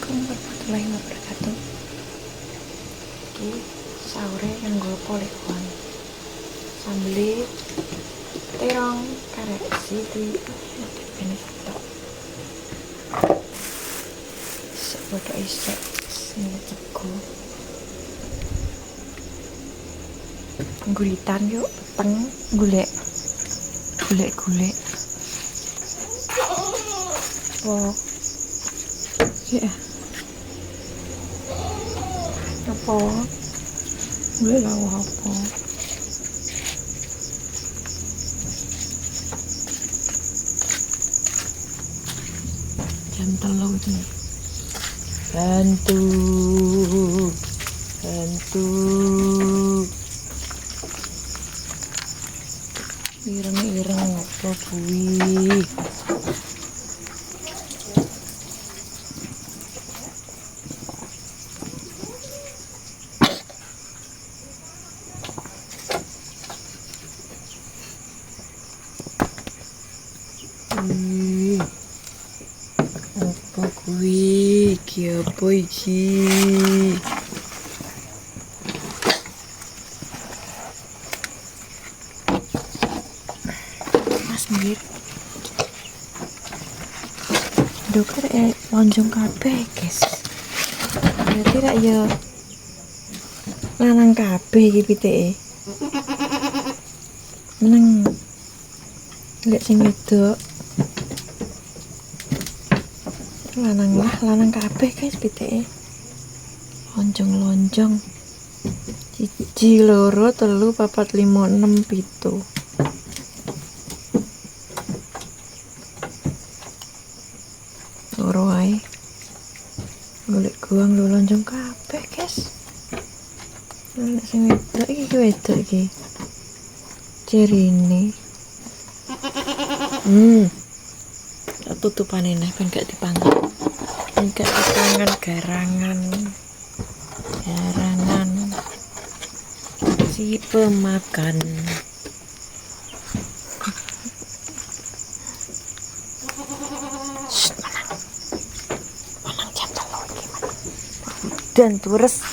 Assalamualaikum warahmatullahi wabarakatuh. Iki sahure nganggo polikon. Sambeli terong karek siti ini tok. Sebodo isek sing teko. Guritan yuk, peteng golek golek-golek. Oh. Ya. Apa? Gue lawa apa? Jam telu nih. Bantu. Bantu. Ireng-ireng apa kuwi? Wih, apa kuwi? Iki apa iki? Mas Mir. Dokter eh lonjong kabeh, guys. Berarti rak ya lanang kabeh iki pitike. Meneng Lihat sing. Lanang lah, lanang kabeh guys pitike. Lonjong-lonjong. Siji, loro, telu, papat, lima, enam, pitu. Loro ae. Golek guang lho lonjong kabeh, guys. Lihat sing wedok iki. Cirine. Hmm. Tutupan ini ben gak dipangan. Ben gak dipangan garangan. Garangan. Si pemakan. Dan terus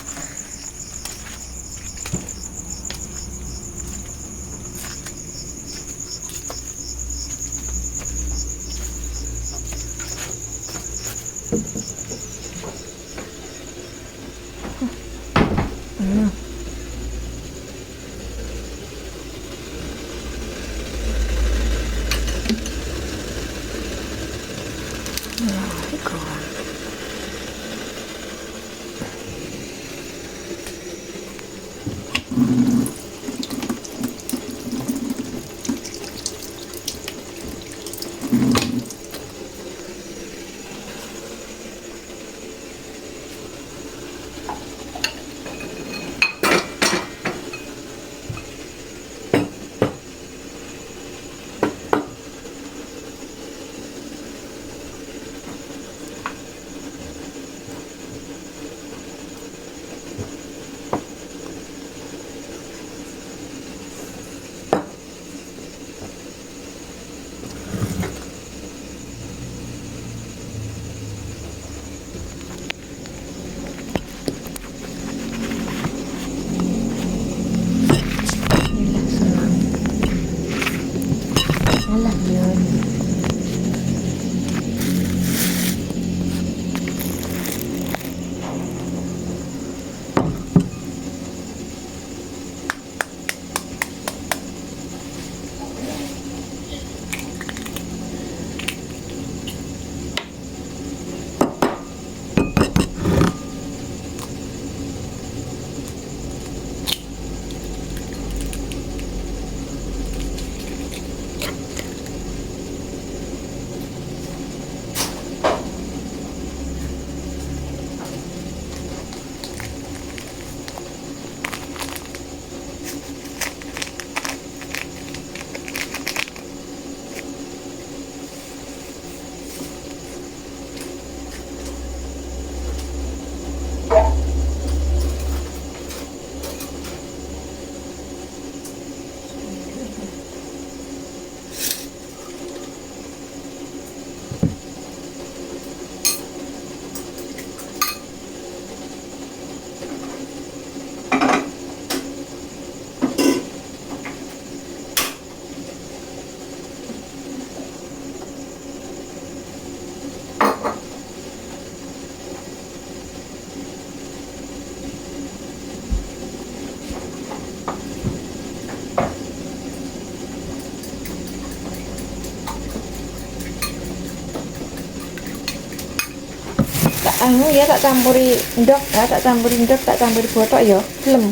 anu ya tak campuri ndok ya tak campuri ndok tak campuri botok ya gelem.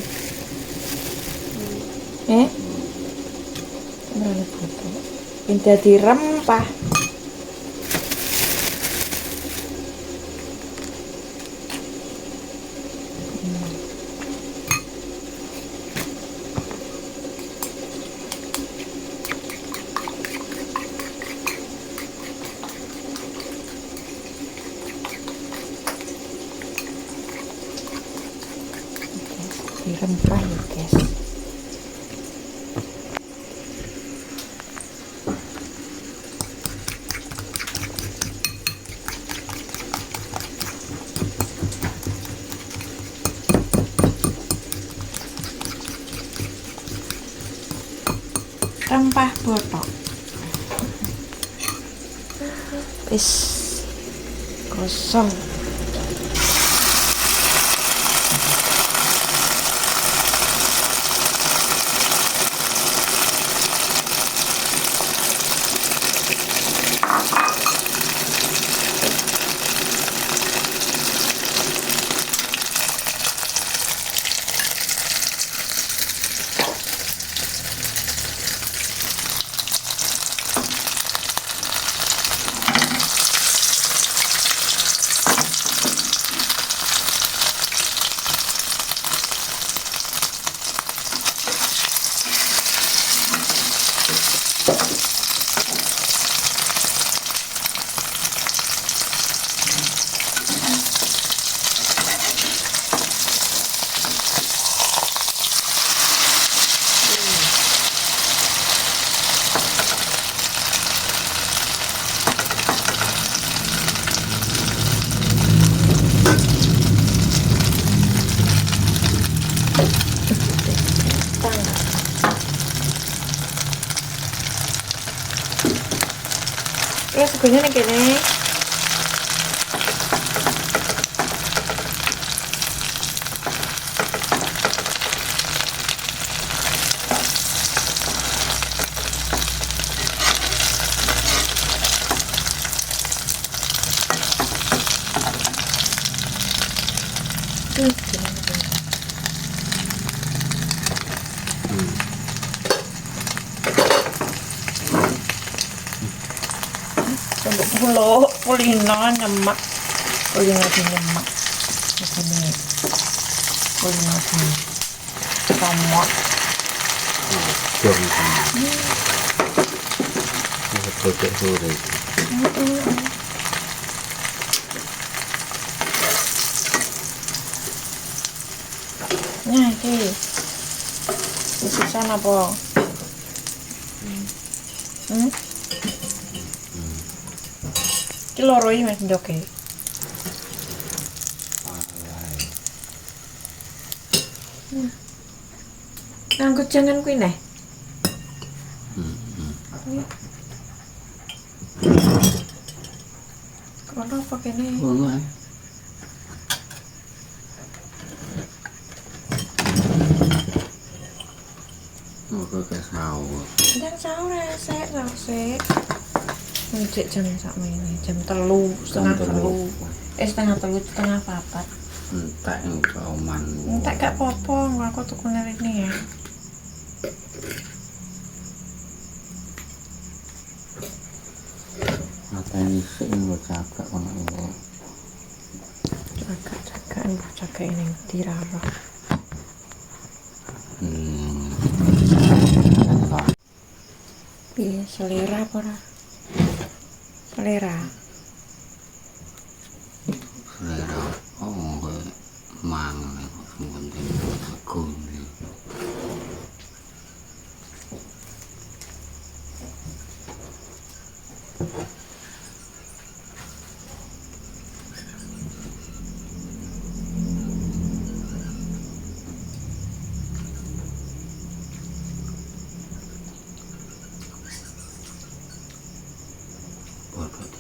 Eh? Merane botok. Dadi rempah di rempah ya guys rempah botok wis kosong Ya segini nih kene. Hmm, gini nih, gini. Untuk pulau kulino nyemak kulino di nyemak di sini kulino di somot Jom sama. Ini bebek sore. nah iki di sana po hmm iki loro iki mas njoke jangan kuwi neh. Kono apa kene? Ngono ae. Moga ke sahur resek resek. Ngecek jam sak ini jam telu setengah telu. Eh setengah telu setengah papat. Entek yang kauman. Entek gak popo, aku tuku ini ya. Cakap kono ini. Jaga ini dirara. Hmm. Piye selera apa. Selera.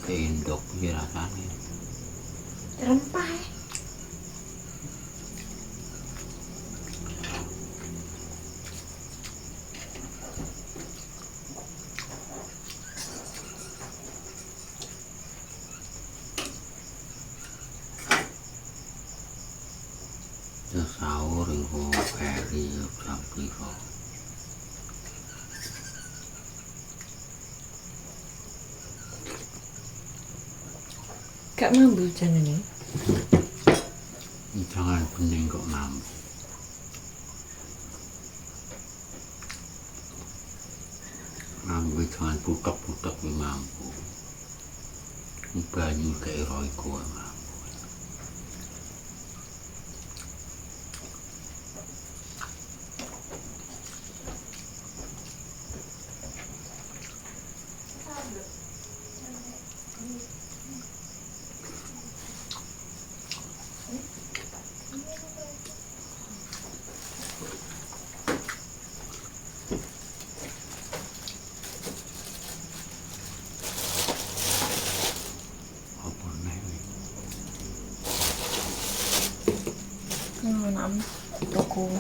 Bodoh keindok piye rasane. Rempah. eh. Emang belum jalan, ya.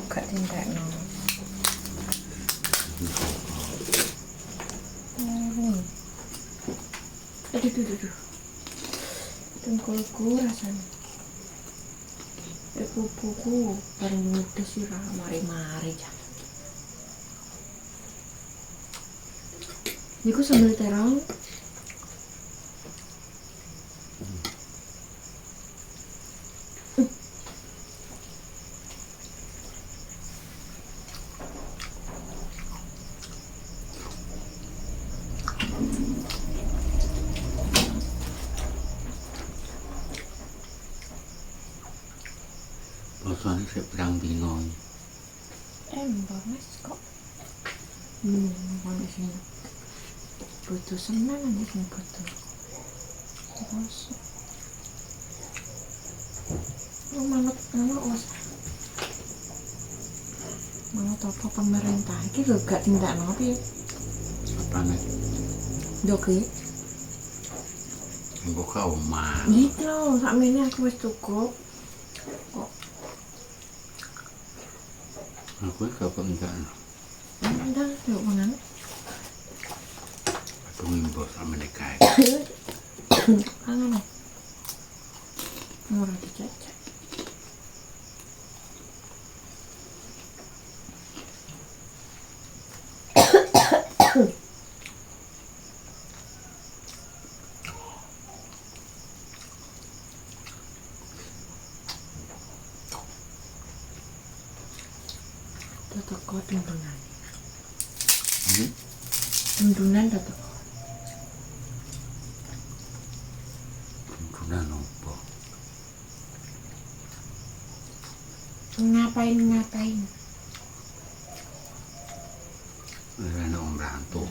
Toko kat tindak no. Oh, ni. Aduh, aduh, aduh, aduh. Tengkolku rasanya. Eh, pupuku paling mudah sih lah mari-mari jah. Niku sambil terang. Rasanya saya pedang bingung Eh, mas kok. Hmm, mana sini? Butuh senang aja sini butuh. Terus. Oh, manut, manut os. Manut apa pemerintah? Lho gak tindak nopi. apa nih Doki. buka rumah Gitu loh, sak ini aku wis cukup. Kok aku kapan enggak ndang yuk mangan. I'm gonna. Ngapain ngapain? ada om rantu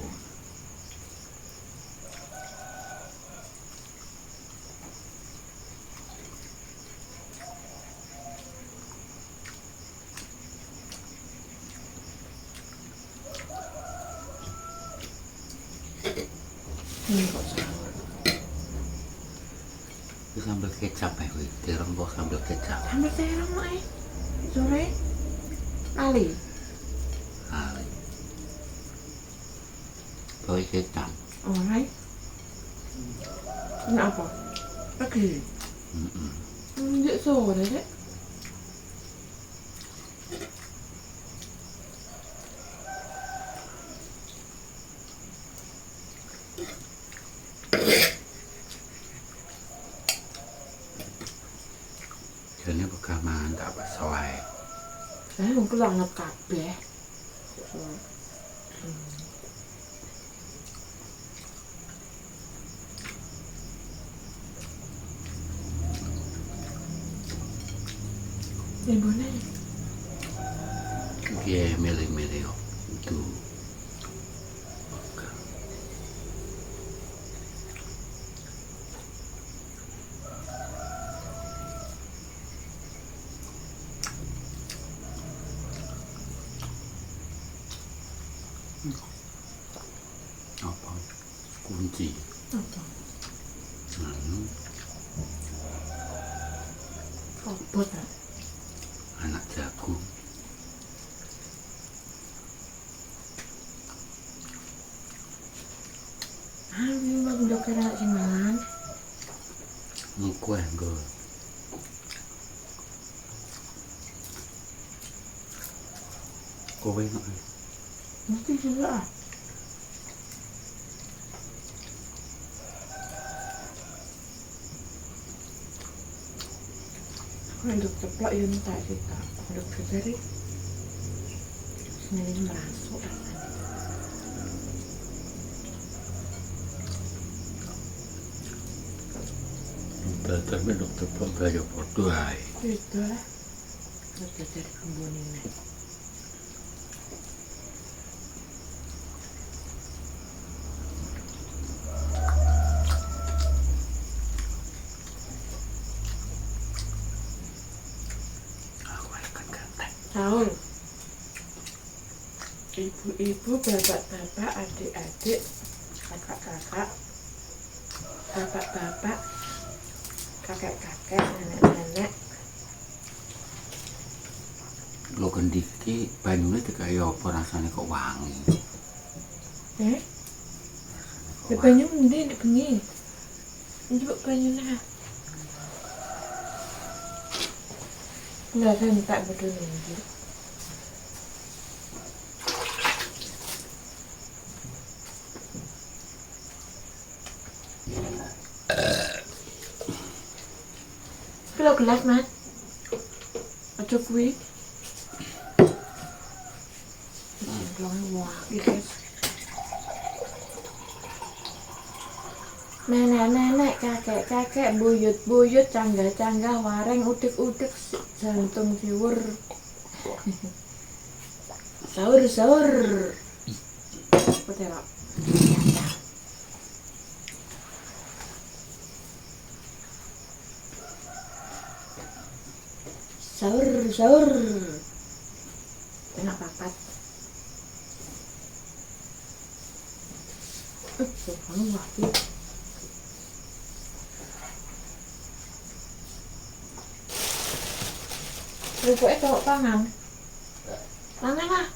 Ini kok sahur. itu sambal kecap ya wih terong bawa sambal kecap Sampai terang mak eh. Sore. Alin? Alin. Pakikita. Alright. Ano po? Pakilig. Mm-mm. Hindi, so, wala. Eh, mungkin banget kabeh. Ibu nih. dia milih-milih itu Oke. apa kunci Apa? anu Robot ah. anak jagung Ah, ini mah udah kira sih man. kue gue kowe nok. Mesti juga ah. Kalau dokter plak ya tak kita. Dokter dari sini merasuk rasanya. Dokter me dokter kok kaya padha ae. Itu lah. Dokter dari kebun ini. Aku ae kan ganteng. Tahun. Ibu-ibu, bapak-bapak, adik-adik, kakak-kakak, bapak-bapak, kakek-kakek, nenek-nenek, Lo kendi iki banyune kaya apa rasane kok wangi. eh, wangi. banyu ndi di bengi. Njupuk banyu nah. Enggak kan tak betul nunggu. Kilo gelas mas. Aja kuwi. Jemplongnya wah, guys. Nenek-nenek, kakek-kakek, buyut-buyut, canggah-canggah, wareng, udik-udik, si- jantung siwur. Sahur-sahur. Peterok. Sahur-sahur. Enak papat. Eh, kamu wah, Kerupuknya kok pangan? Pangan lah.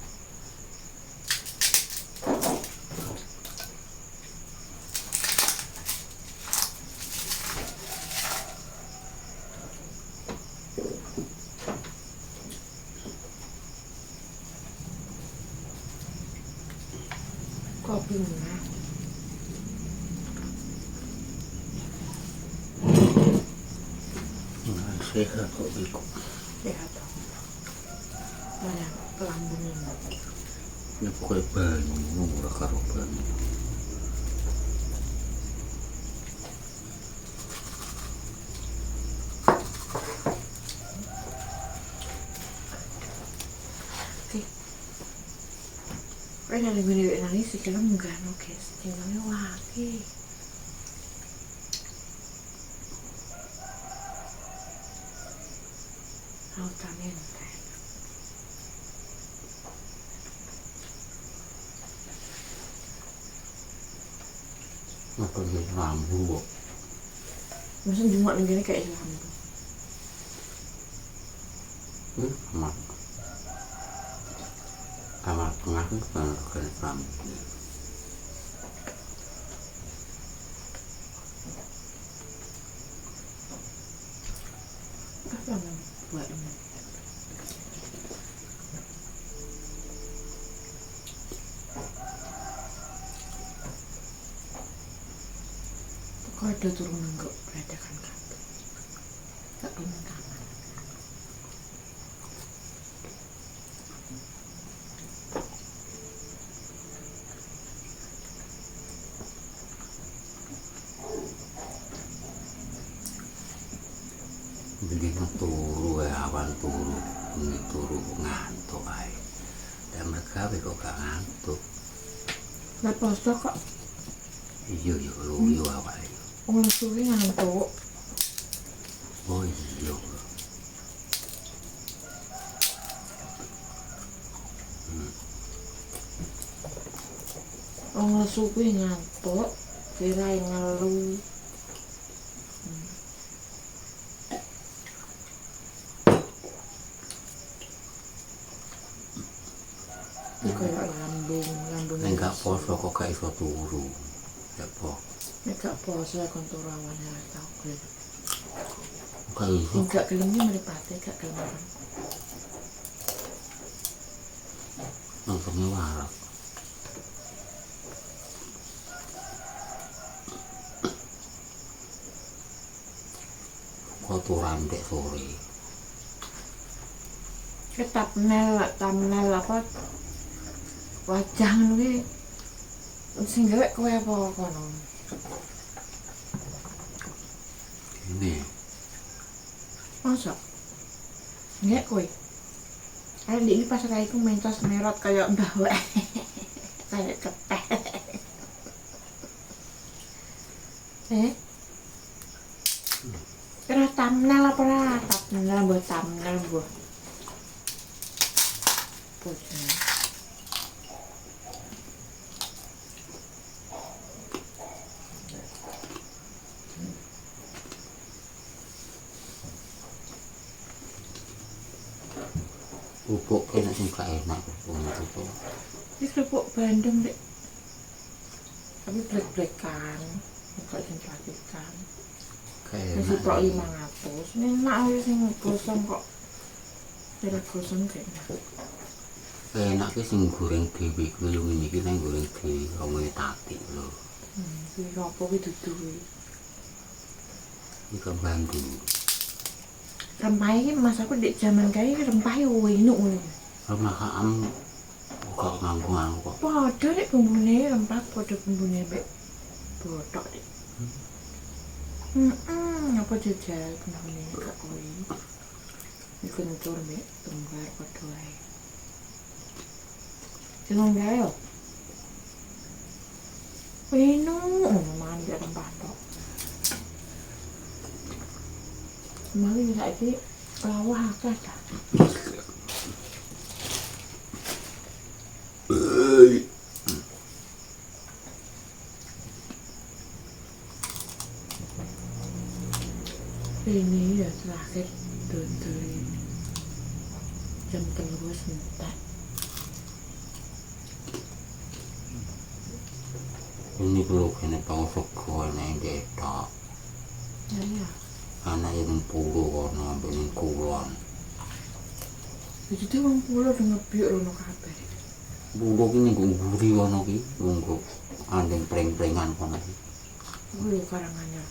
Kaya nali minili nali si kila munggano guys. Tinggalnya waki. Altamente. Apa kok. Masa cuma begini kayak lampu. Hmm, amat. Kamar tengah itu kan yang buat? Kok ada turun enggak beredakan kabel? Tak turun kamar. Bendina turu ya awan turu. Ini turu ngantuk ae. Dan mereka kok gak ngantuk. Lah poso kok Iya iya luyu awake. wong suwi ngantuk. Oh iya. Wong lesu kuwi ngantuk, kirain ngelu. Ini kayak lambung, lambung. Nek gak poso kok gak iso turu. Ya po. Mika puasa konturawan yang tahu klik. Enggak kelingnya melipati, enggak kelingnya. มันก็ไม่ว่าหรอกพอตุรามเดโซรีก็ตับแนวอะตามแนวแล้วก็ว่าจังเลยสิ่งเล็กแวบอก่อน masa Nggak kowe Kalian di pas aku mentos merot kayak bawa Kayak keteh Eh? Kira thumbnail apa lah Thumbnail buat thumbnail buat Pusing. Upok ko na sing kaenak. Upok ko. Wis upok bandeng, Dek. Tapi brek-brekan. Buka sing plastikan. Kaenak. Wis upok 500. Ning mak wis sing gosong kok. Tidak gosong kaenak. Eh, kaenak ki sing goreng dhewe kuwi lho ngene iki nang goreng dhewe omongane tati lho. Hmm, kuwi opo kuwi dudu kuwi? Ikan bandung. rambai masa aku dek zaman kali rambai woi nuk ni. Rumah ka am kok nganggu nganggu. Podo dek pembune rambai podo pembune bek botok dek. Hmm, hmm, apa jajal pembune kak koi. Ni kentur bek tunggar podo ai. Jangan gaya. Wih, nuk, mana dia rambai tok. มืออยู่ไหนที่เราหากันค่ะ Jadi wong kula ngebyuk rono kabeh. Munggo ki ning ngguri kono ki, munggo andeng preng-prengan kono ki. Lho tuh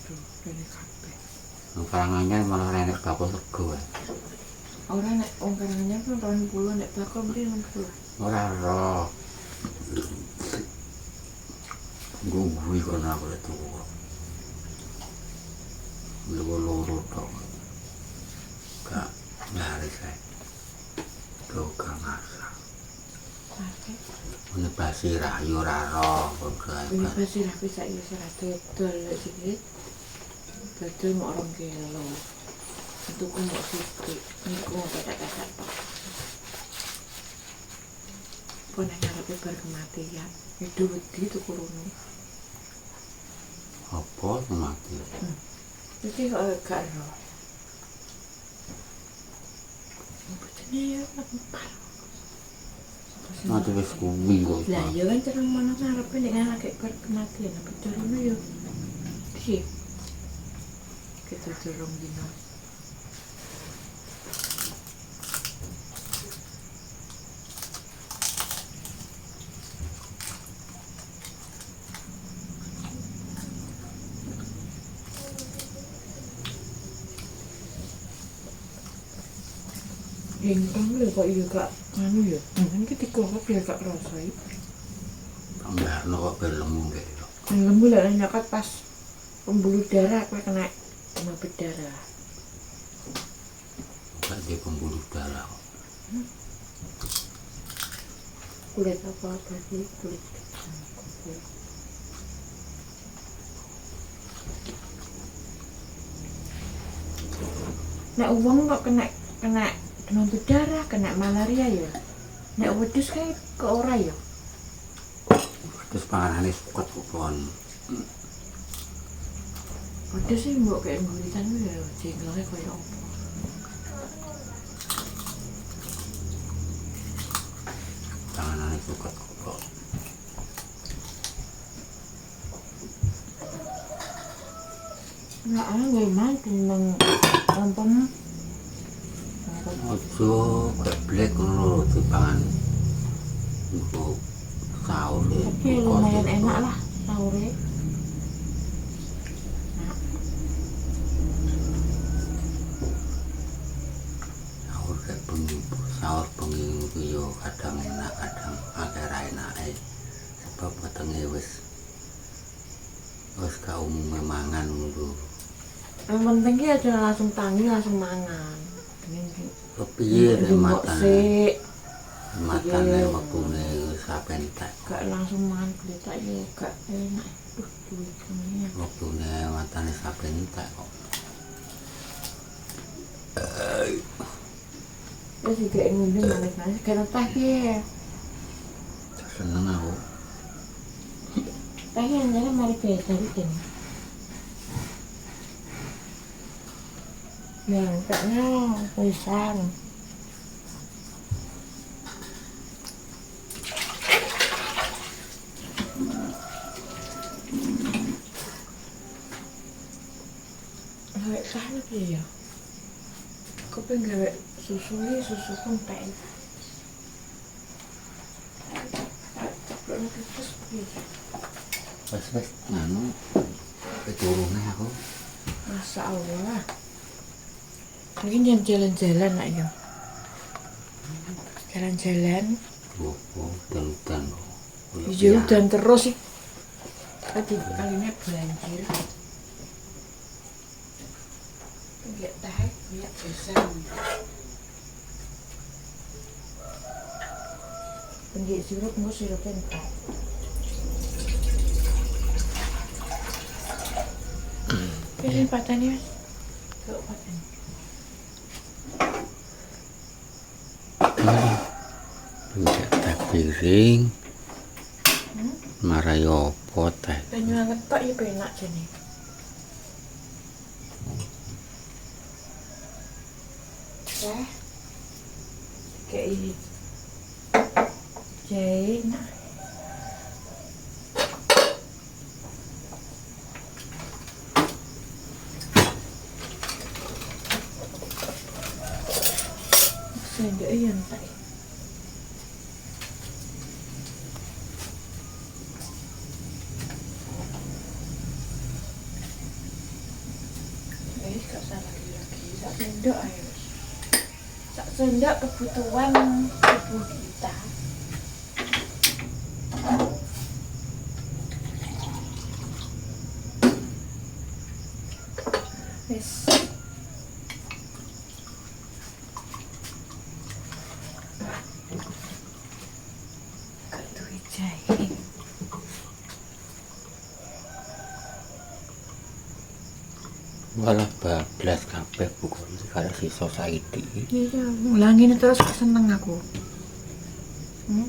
to, rene kabeh. Nang malah rene bakul sego ae. Ora nek wong karangannya kan tahun puluh nek bakul mri nang puluh. Ora ora. Nggo ngguri kono aku lek tuwa. Lu loro tok. nggak laris saya. Bloga masak. Ini basirah yo ora Ini basirah kuwi saiki sira dodol sedikit Dodol mok rong kilo. Tuku mok sithik. Niku kata-kata. Pun ngarepe bar kematian. Itu wedi itu rono. Apa kematian? Hmm. Iki kok eh, gak ro. No te Natigas conmigo. Lah, yo kan terang mana ngarep nek anak kek per kematian apa terang yo. Sih. Kita terang dino. hengkang lho kok iya kak anu ya hmm. kan kita tiga kok biar kak kerasa ya Ambarno kok berlemu kayak itu lemu lah kak pas pembuluh darah kue kena mabit darah. Gak dia pembuluh darah kok. Hmm? kulit apa apa sih? Kulit Nek uang kok kena kena nuntut darah kena malaria ya. Nek wedhus kae ke ora ya? Wedhus panganane suket kupon wedhus sih mbok kayak guritan ya jenglere koyo opo tanganane suket kupon Nah, aku gimana tentang ojo geblek ngono dipangan. Untuk sahur. Tapi lumayan enak lah sahurnya. Sahur kayak bengi sahur bengi itu yo kadang enak kadang agak enak eh sebab petengnya wes wes kau memangan dulu yang penting ya aja langsung tangi langsung mangan kepiye nek Dimbok matane Iya. wektune tak gak langsung mangan berita ya gak enak. Wektune matane saben tak kok. Sih kayak ngundang manis-manis kayak teh ya. seneng aku. Teh yang jadi mari beda gitu. Yang kayaknya pisang. Gawe teh lagi ya. Aku pengen gawe susu ini susu konten. Belum terus piye? wis wis anu keturune aku Masya Allah. Mungkin jangan jalan-jalan nak ya. Jalan-jalan. dan-dan Hijau dan terus sih. Tadi kali ini banjir. Lihat teh, lihat pisang. Penggik sirup nggak sirup entar. Pilih patannya. Kau patan. Bisa teh piring marai opo teh Banyu anget tok ya penak jane. Teh. Kayak ini. Jahe nah. Sendok ya entek. Eh, gak salah lagi lagi. Sak sendok ayo. Sak sendok kebutuhan tubuh. Wis. Gak jahe. walah bablas kabeh buku karo si society Iya, ngulangin terus seneng aku. Hmm?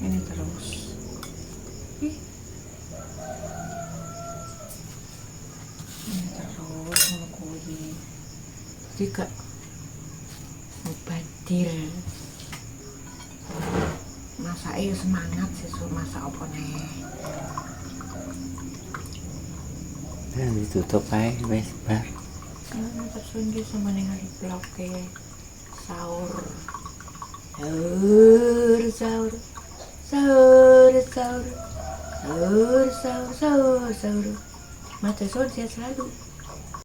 Ini terus. Ih. Ini terus ngono kuwi. Jadi gak mubadir. Masake semangat sesuk masak apa nih. dan ditutup ae wis bar Karena tersunjuk sama nih hari bloke sahur. Sahur, sahur, sahur, sahur, sahur, sahur, sahur,